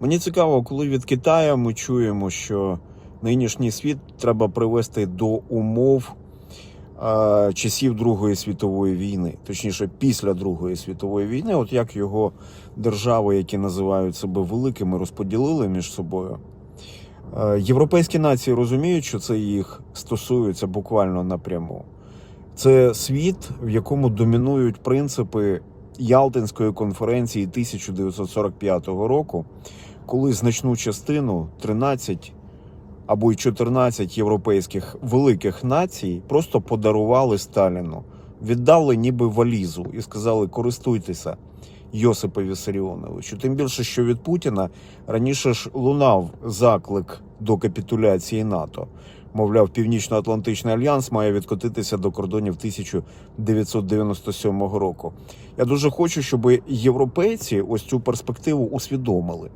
Мені цікаво, коли від Китаю ми чуємо, що нинішній світ треба привести до умов часів Другої світової війни, точніше, після Другої світової війни, от як його держави, які називають себе великими, розподілили між собою. Європейські нації розуміють, що це їх стосується буквально напряму. Це світ, в якому домінують принципи Ялтинської конференції 1945 року, коли значну частину 13 або й 14 європейських великих націй просто подарували Сталіну, віддали ніби валізу і сказали: користуйтеся. Йосипа Вісаріоновичу. Тим більше, що від Путіна раніше ж лунав заклик до капітуляції НАТО. Мовляв, Північно-Атлантичний альянс має відкотитися до кордонів 1997 року. Я дуже хочу, щоб європейці ось цю перспективу усвідомили.